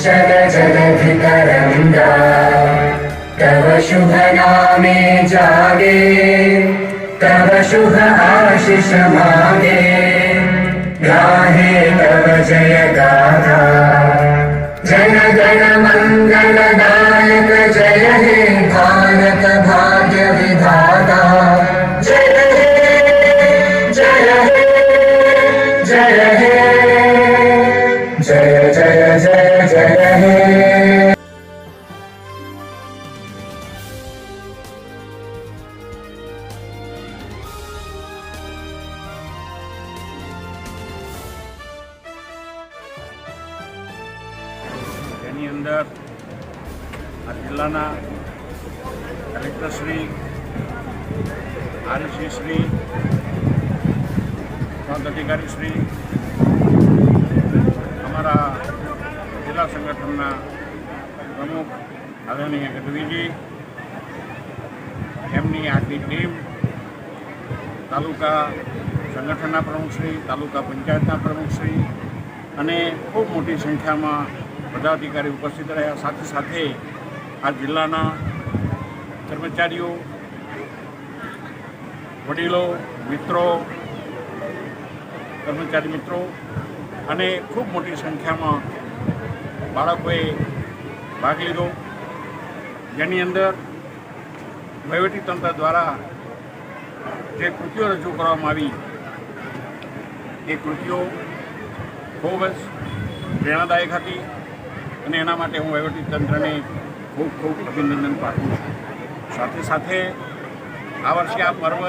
चल जलधितरङ्गा तव शुभ नामे जागे तव शुभ आशिष मागे गाहे तव जय गाथा તેની અંદર આ જિલ્લાના કલેક્ટરશ્રી આરસીશ્રી પ્રાંત અધિકારીશ્રી અમારા જિલ્લા સંગઠનના પ્રમુખ આદરણીય ગઢવીજી, એમની આખી ટીમ, તાલુકા સંગઠનના પ્રમુખશ્રી તાલુકા પંચાયતના પ્રમુખશ્રી અને ખૂબ મોટી સંખ્યામાં પદાધિકારી ઉપસ્થિત રહ્યા. સાથે સાથે આ જિલ્લાના કર્મચારીઓ, વડીલો, મિત્રો, કર્મચારી મિત્રો અને ખૂબ મોટી સંખ્યામાં બાળકોએ ભાગ લીધો. જેની અંદર વહીવટીતંત્ર દ્વારા જે કૃતિઓ રજૂ કરવામાં આવી, એ કૃતિઓ ખૂબ જ પ્રેરણાદાયક હતી. અને એના માટે હું વહીવટીતંત્રને ખૂબ ખૂબ અભિનંદન પાઠવું છું. સાથે સાથે આ વર્ષે આ પર્વ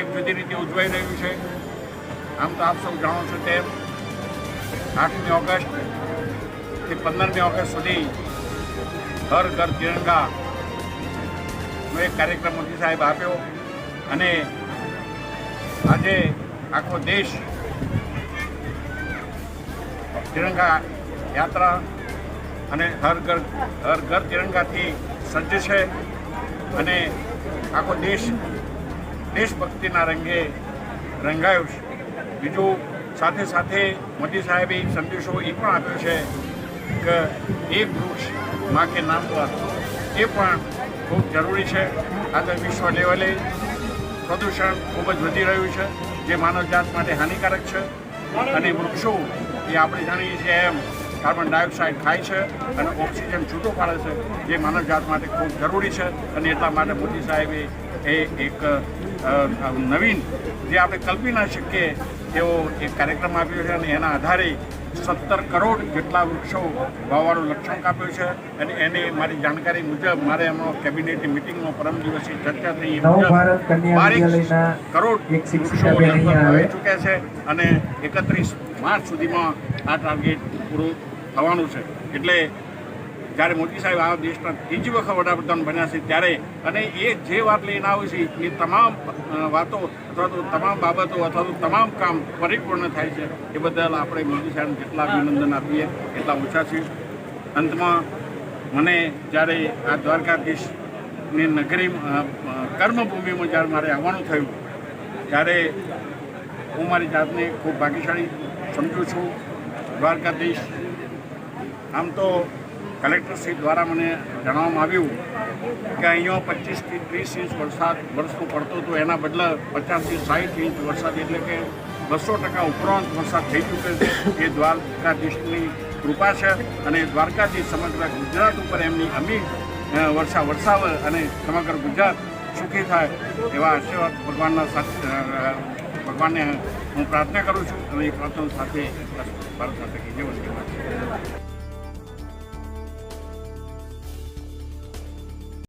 એક જુદી રીતે ઉજવાઈ રહ્યું છે, આમ તો આપ સૌ જાણો છો તેમ આઠમી ઓગસ્ટથી પંદરમી ઓગસ્ટ સુધી હર ઘર તિરંગા નો એક કાર્યક્રમ મોદી સાહેબ આપ્યો અને આજે આખો દેશ તિરંગા યાત્રા અને હર ઘર હર ઘર તિરંગાથી સજ્જ છે અને આખો દેશ, દેશભક્તિના રંગે રંગાયો છે. બીજું સાથે સાથે મોદી સાહેબે સંદેશો એ પણ આપ્યો છે કે એક વૃક્ષમાં કે નામ પર એ પણ ખૂબ જરૂરી છે. આજે વિશ્વ લેવલે પ્રદૂષણ ખૂબ જ વધી રહ્યું છે, જે માનવજાત માટે હાનિકારક છે. અને વૃક્ષો એ આપણે જાણીએ છીએ એમ કાર્બન ડાયોક્સાઇડ ખાય છે અને ઓક્સિજન છૂટો પાડે છે જે માનવજાત માટે ખૂબ જરૂરી છે અને એટલા માટે મોદી સાહેબે એ એક નવીન જે આપણે કલ્પી ના શકીએ એવો એક કાર્યક્રમ આપ્યો છે અને એના આધારે સત્તર કરોડ જેટલા વૃક્ષો વાવવાનું લક્ષ્યાંક આપ્યું છે અને એને મારી જાણકારી મુજબ મારે એમાં કેબિનેટની મિટિંગમાં પરમ દિવસે ચર્ચા થઈ બારેક કરોડ વૃક્ષો આવે. વાવી ચૂક્યા છે અને એકત્રીસ માર્ચ સુધીમાં આ ટાર્ગેટ પૂરું થવાનું છે. એટલે જ્યારે મોદી સાહેબ આ દેશના ત્રીજી વખત વડાપ્રધાન બન્યા છે ત્યારે અને એ જે વાત લઈને આવે છે, એ તમામ વાતો અથવા તો તમામ બાબતો અથવા તો તમામ કામ પરિપૂર્ણ થાય છે. એ બદલ આપણે મોદી સાહેબને જેટલા અભિનંદન આપીએ, એટલા ઓછા છે અંતમાં મને જ્યારે આ દ્વારકાધીશની નગરી કર્મભૂમિમાં જ્યારે મારે આવવાનું થયું, ત્યારે હું મારી જાતને ખૂબ ભાગ્યશાળી સમજું છું. દ્વારકાધીશ આમ તો કલેક્ટરશ્રી દ્વારા મને જણાવવામાં આવ્યું કે અહીંયા પચીસથી ત્રીસ ઇંચ વરસાદ વરસતો પડતો હતો એના બદલે પચાસથી સાઠ ઇંચ વરસાદ એટલે કે બસો ટકા ઉપરાંત વરસાદ થઈ ચૂક્યો છે એ દ્વારકાધીશની કૃપા છે અને દ્વારકાધીશ સમગ્ર ગુજરાત ઉપર એમની અમી વર્ષા વરસાવે અને સમગ્ર ગુજરાત સુખી થાય એવા આશીર્વાદ ભગવાનના ભગવાનને હું પ્રાર્થના કરું છું અને એ પ્રાર્થના સાથે ભારત માતા કી જય વંદે.